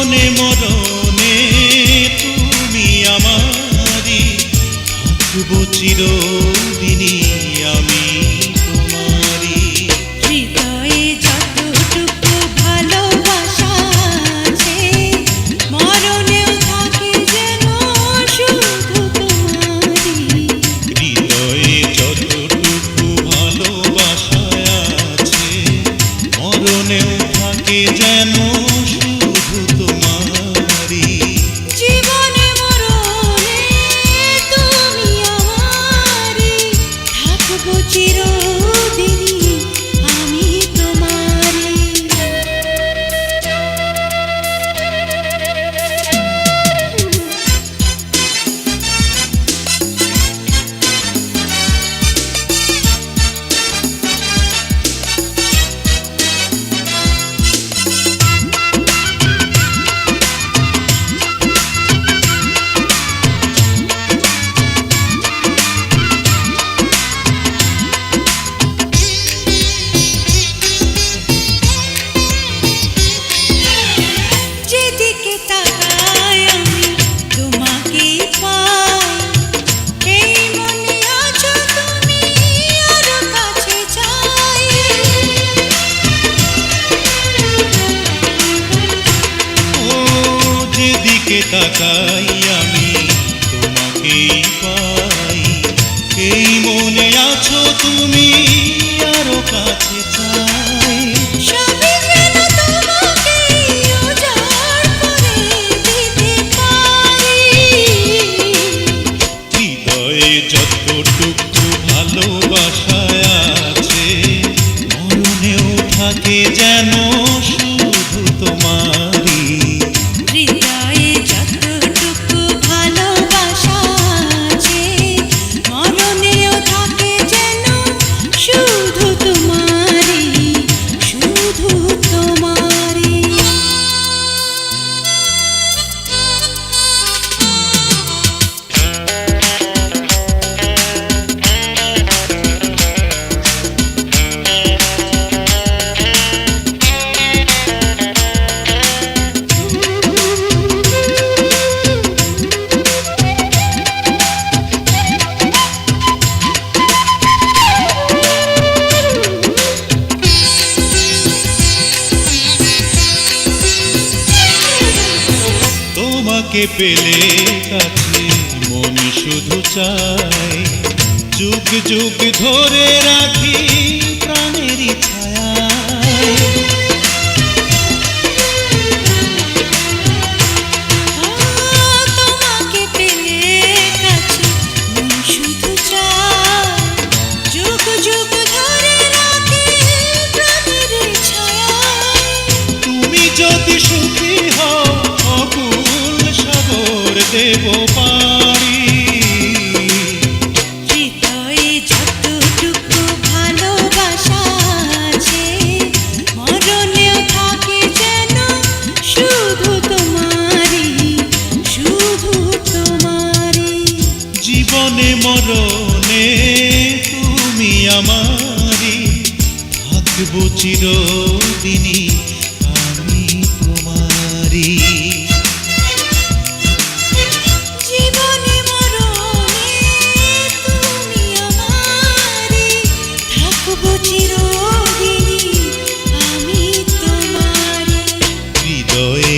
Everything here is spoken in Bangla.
জীবনে মরণে তুমি আমারি থাকব চিরদিনই আমি তোমারি হৃদয়ে যতটুকু ভালোবাসা আছে মরণেও থাকে যেন তোমাকেই পাই। এই মনে আছো তুমি আরও কাছে চাই। হৃদয়ে যতটুকু ভালোবাসা আছে মরণেও থাকে যেন তোমাকে পেলে কাছে মন শুধু চায়। যুগ যুগ ধরে রাখি প্রাণেরই ছায়া পেলে শুধু দেব পারি। হৃদয়ে যতটুকু ভালোবাসা আছে মরণেও থাকে যেন শুধু তোমারই শুধু তোমারই। জীবনে মরণে তুমি আমারি থাকব চিরদিনই।